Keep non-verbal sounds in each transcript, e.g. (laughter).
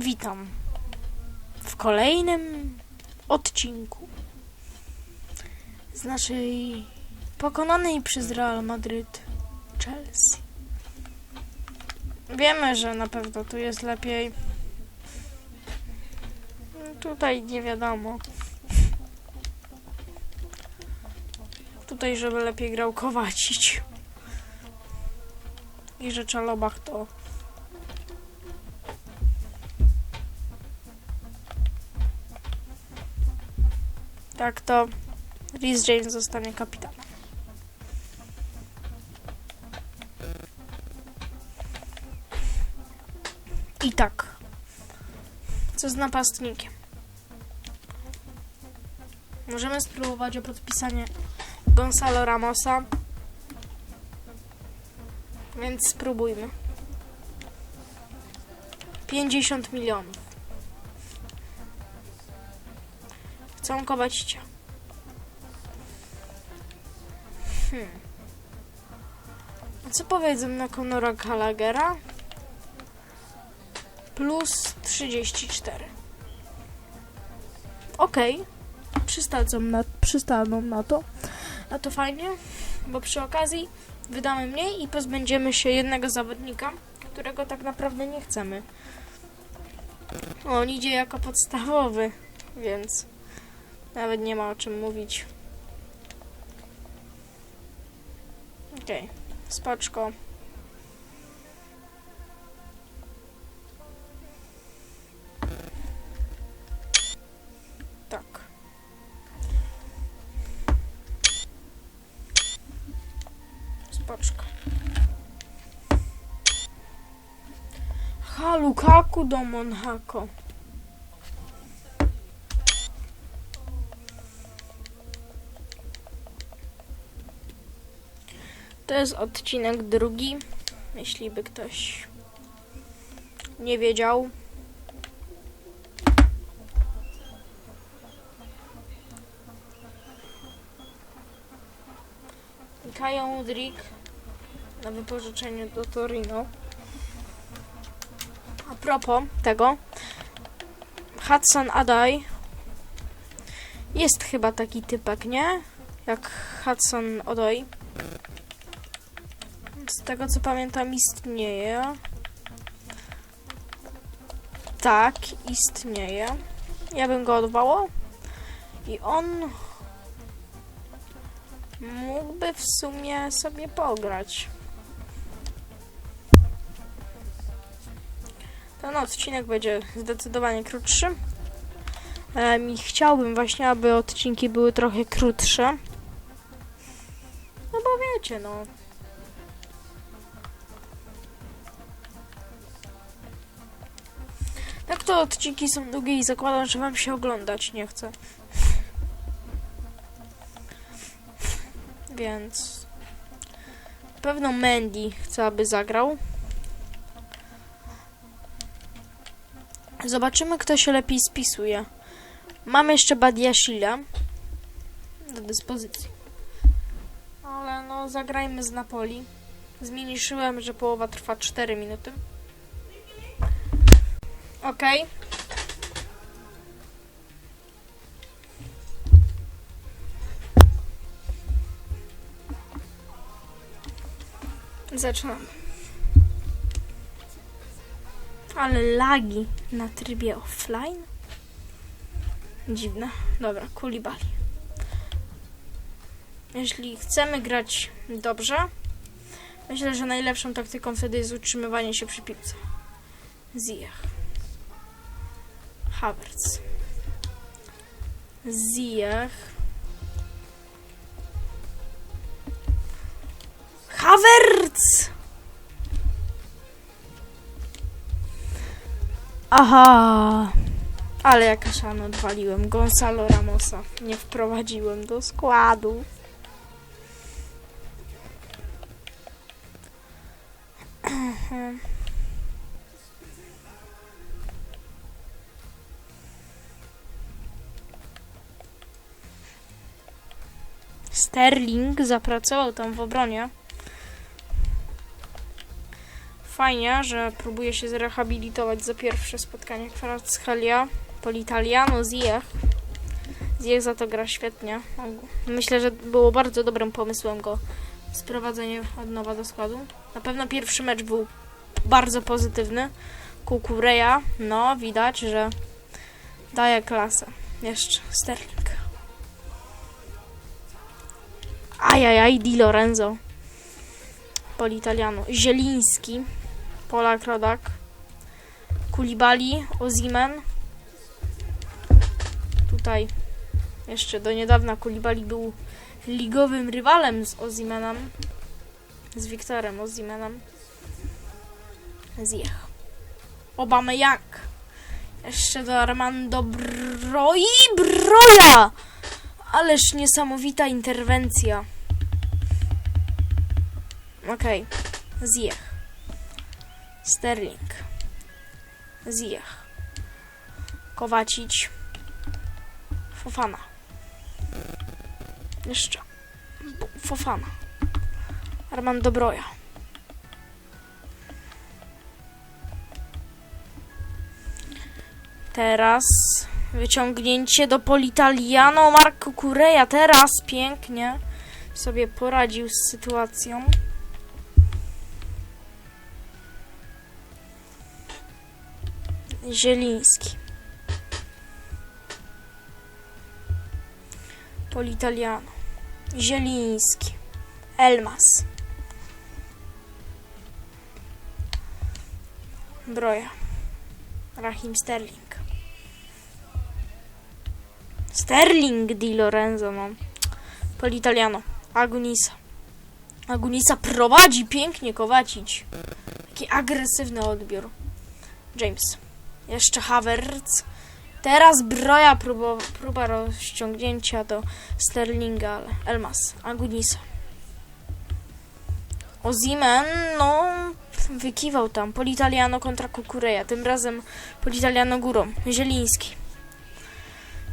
Witam w kolejnym odcinku z naszej pokonanej przez Real Madryt Chelsea. Wiemy, że na pewno tu jest lepiej. Tutaj nie wiadomo. Tutaj, żeby lepiej grał Kowacić. I że Czalobach to Tak to Rhys James zostanie kapitanem. I tak. Co z napastnikiem? Możemy spróbować o podpisanie Gonzalo Ramosa. Więc spróbujmy. 50 milionów. Chcą Kowacicia. Hmm. Co powiedzą na Conora Gallaghera? Plus 34. Okej. Przystadzą na, przystaną na to. A to fajnie, bo przy okazji wydamy mniej i pozbędziemy się jednego zawodnika, którego tak naprawdę nie chcemy. On idzie jako podstawowy, więc nawet nie ma o czym mówić. Okej, okay. spoczko. Tak. Spoczko. Ha, Lukaku do Monhako. To jest odcinek drugi, jeśli by ktoś nie wiedział. Kaja Udrik na wypożyczeniu do Torino. A propos tego, Hudson Adai jest chyba taki typek, nie? Jak Hudson Odoi. Z tego co pamiętam istnieje. Tak, istnieje. Ja bym go odwołał. I on mógłby w sumie sobie pograć. Ten odcinek będzie zdecydowanie krótszy. I chciałbym właśnie, aby odcinki były trochę krótsze. No bo wiecie, no. To odcinki są długie i zakładam, że wam się oglądać nie chce. Więc... Pewno Mandy chce, aby zagrał. Zobaczymy, kto się lepiej spisuje. Mam jeszcze Badiashila do dyspozycji. Ale no, zagrajmy z Napoli. Zmniejszyłem, że połowa trwa 4 minuty. Okej. Zaczynamy. Ale lagi na trybie offline? Dziwne. Dobra, Kulibali. Jeśli chcemy grać dobrze, myślę, że najlepszą taktyką wtedy jest utrzymywanie się przy piłce. Ziyech. Havertz. Ziyech. Havertz! Aha! Ale jaka szano odwaliłem. Gonzalo Ramosa. Nie wprowadziłem do składu. (clears throat) Sterling zapracował tam w obronie. fajnie, że próbuje się zrehabilitować za pierwsze spotkanie Kvaratskhelia. Politaliano Ziyech. Ziyech za to gra świetnie. Myślę, że było bardzo dobrym pomysłem go sprowadzenie od nowa do składu. Na pewno pierwszy mecz był bardzo pozytywny. Kukureja, no widać, że daje klasę. Jeszcze Sterling. Ajajaj, Di Lorenzo. Politaliano. Zieliński. Polak Rodak. Kulibali. Ozimen. Tutaj jeszcze do niedawna Kulibali był ligowym rywalem z Ozimenem. Z Wiktorem Ozimenem. Zjech. Obama jak. Jeszcze do Armando Broi. Broja! Ależ niesamowita interwencja. Okej. Zjech. Sterling. Zjech. Kowacić. Fofana. Jeszcze. Fofana. Armando Broja. Teraz wyciągnięcie do Politaliano Marco Cureja. Teraz pięknie sobie poradził z sytuacją. Zieliński. Politaliano. Zieliński. Elmas. Broja. Rahim Sterling. Sterling Di Lorenzo, no. Politaliano. Agonisa. Agonisa prowadzi pięknie Kowacić. Taki agresywny odbiór. James. Jeszcze Havertz. Teraz Broja próba, próba rozciągnięcia do Sterlinga, ale Elmas. Agonisa. Ozimen, no, wykiwał tam. Politaliano kontra Kukureja. Tym razem Politaliano górą. Zieliński.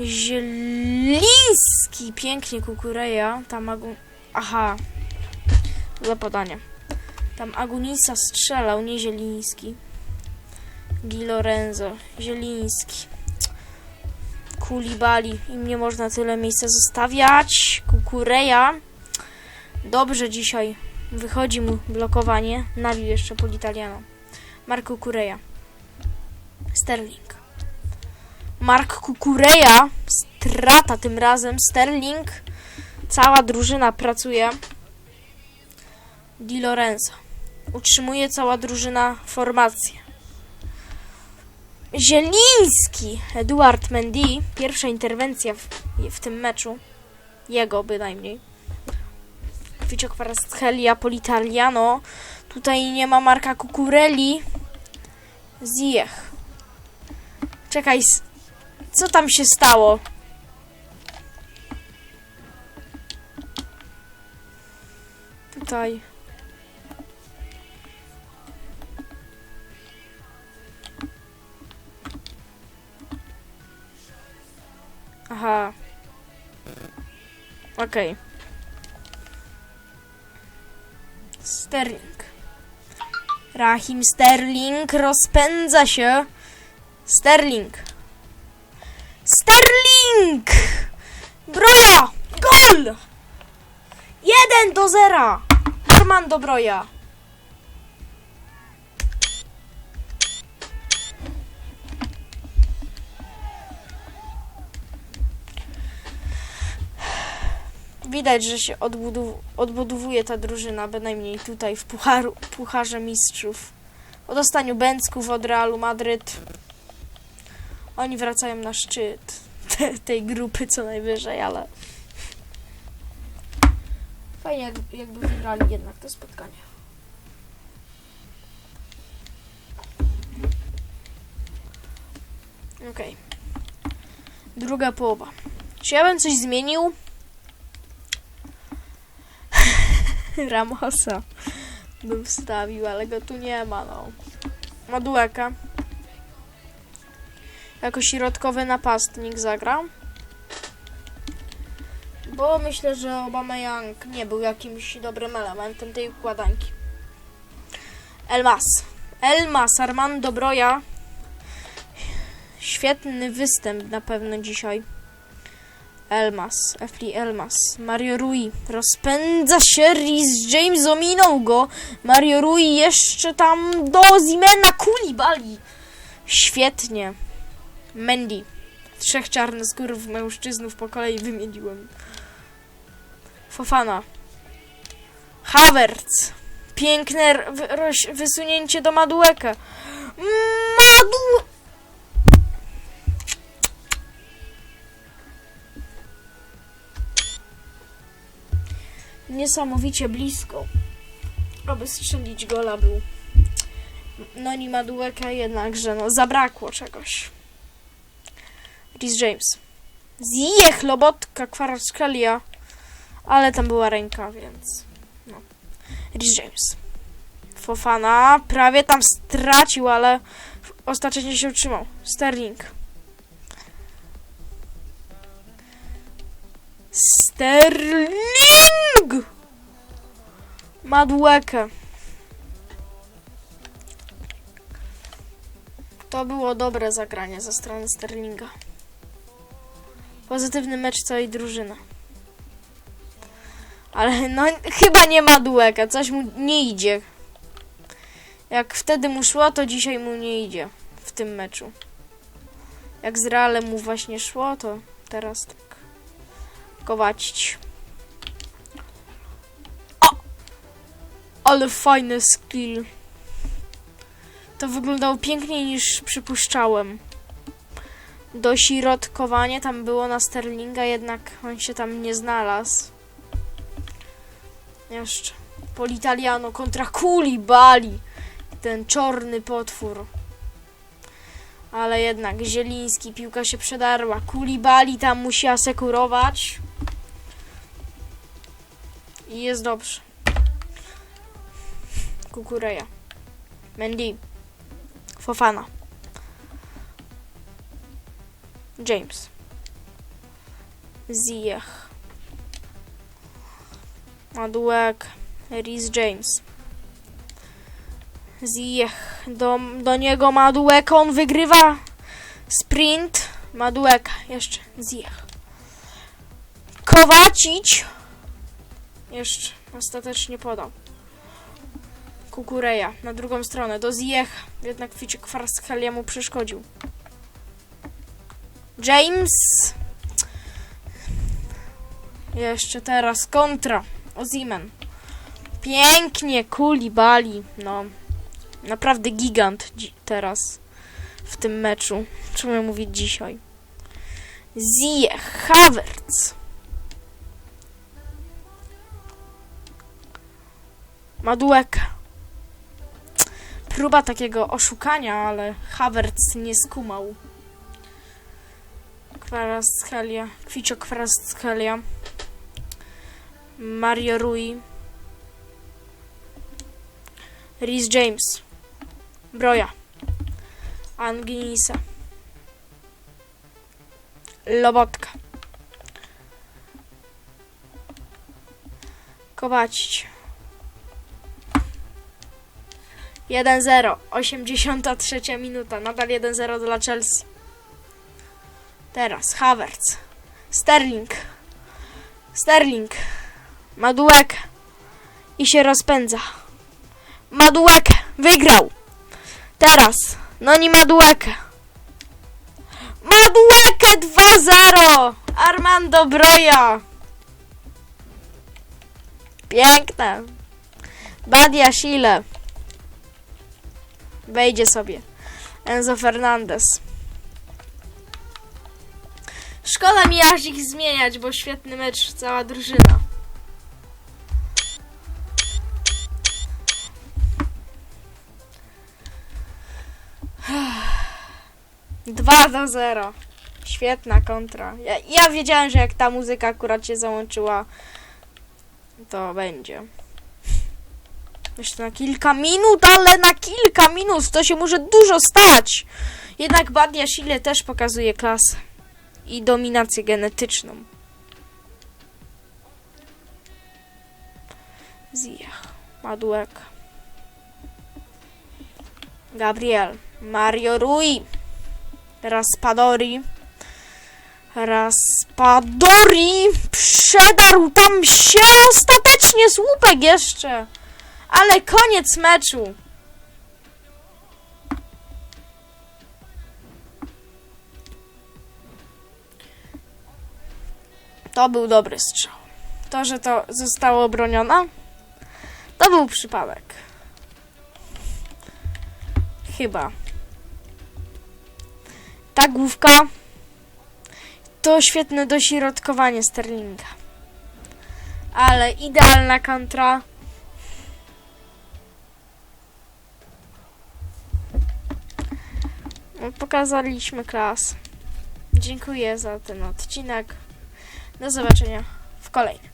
Zieliński! Pięknie Kukureja. Tam Agu... Aha. Za podanie. Tam Agunisa strzelał, nie Zieliński. Di Lorenzo. Zieliński. Kulibali. Im nie można tyle miejsca zostawiać. Kukureja. Dobrze dzisiaj wychodzi mu blokowanie. Nabił jeszcze Politaliano. Marco Kukureja. Sterling. Mark Kukureja. Strata tym razem. Sterling. Cała drużyna pracuje. Di Lorenzo. Utrzymuje cała drużyna formację. Zieliński. Eduard Mendy. Pierwsza interwencja w, w tym meczu. Jego bynajmniej. Ficio Kvaratskhelia, Politaliano. Tutaj nie ma Marka Kukureli. Ziyech. Czekaj, co tam się stało? Tutaj. Okej. Sterling. Rahim Sterling rozpędza się. Sterling. Sterling! Broja! Gol! 1 do 0. Armando Broja. Widać, że się odbudow- odbudowuje ta drużyna, bynajmniej tutaj w pucharu, Pucharze Mistrzów. O dostaniu Bęcków od Realu Madryt. Oni wracają na szczyt te, tej grupy co najwyżej, ale fajnie jak, jakby wygrali jednak to spotkanie. Okej. Druga połowa. Czy ja bym coś zmienił? (laughs) Ramosa bym wstawił, ale go tu nie ma, no. Jako środkowy napastnik zagra. Bo myślę, że Obama Young nie był jakimś dobrym elementem tej układanki. Elmas. Elmas, Armando Broja. Świetny występ na pewno dzisiaj. Elmas, Efli Elmas, Mario Rui rozpędza się, Rhys James ominął go, Mario Rui jeszcze tam do Zimena Kulibali. Świetnie. Mendy. Trzech czarnoskórów mężczyznów po kolei wymieniłem. Fofana. Havertz. Piękne wysunięcie do Madueka. Madu... Niesamowicie blisko. Aby strzelić gola był. No nie Madueka jednakże, no zabrakło czegoś. Rhys James. Zjech, lobotka, kwarackalia. Ale tam była ręka, więc... No. Rhys James. Fofana prawie tam stracił, ale ostatecznie się utrzymał. Sterling. Sterling! Maduekę. To było dobre zagranie ze strony Sterlinga. Pozytywny mecz całej drużyny. Ale no chyba nie ma dueka, coś mu nie idzie. Jak wtedy mu szło, to dzisiaj mu nie idzie w tym meczu. Jak z Realem mu właśnie szło, to teraz tak. Kowacić. Ale fajny skill. To wyglądało piękniej niż przypuszczałem. Dosirodkowanie tam było na Sterlinga, jednak on się tam nie znalazł. Jeszcze. Politaliano kontra Kulibali. Ten czarny potwór. Ale jednak Zieliński, piłka się przedarła. Kulibali tam musi asekurować. I jest dobrze. Kukureja. Mendy. Fofana. James. Ziyech. Maduek. Rhys James. Ziyech. Do, do niego Maduek. On wygrywa sprint. Maduek. Jeszcze. Ziyech. Kowacić. Jeszcze. Ostatecznie podał. Kukureja. Na drugą stronę. Do Ziyech. Jednak Ficik Farskelia mu przeszkodził. James. Jeszcze teraz kontra. Ozimen. Pięknie, Kulibali. No, naprawdę gigant teraz w tym meczu. Czemu mówić dzisiaj? Ziyech, Havertz. Madueka. Próba takiego oszukania, ale Havertz nie skumał. Kwaraskelia, Kwicio Kwaraskelia, Mario Rui, Rhys James, Broja, Anginisa, Lobotka, Kowacić. 1-0, 83 minuta, nadal 1-0 dla Chelsea. Teraz Havertz. Sterling. Sterling. Maduek. I się rozpędza. Maduek. Wygrał. Teraz. No nie Maduekę. Maduekę 2-0. Armando Broja. Piękne. Badia Chile. Wejdzie sobie. Enzo Fernandez. Szkoda mi aż ich zmieniać, bo świetny mecz, cała drużyna. Dwa do zero. Świetna kontra. Ja, ja wiedziałem, że jak ta muzyka akurat się załączyła, to będzie. Jeszcze na kilka minut, ale na kilka minut to się może dużo stać. Jednak Badia Chile też pokazuje klasę i dominację genetyczną. Ziyech, Maduek. Gabriel. Mario Rui. Raspadori. Raspadori. Przedarł tam się ostatecznie słupek jeszcze. Ale koniec meczu. To był dobry strzał. To, że to zostało obronione, to był przypadek. Chyba. Ta główka to świetne dośrodkowanie Sterlinga. Ale idealna kontra. Pokazaliśmy klas. Dziękuję za ten odcinek. Do zobaczenia w kolejnym.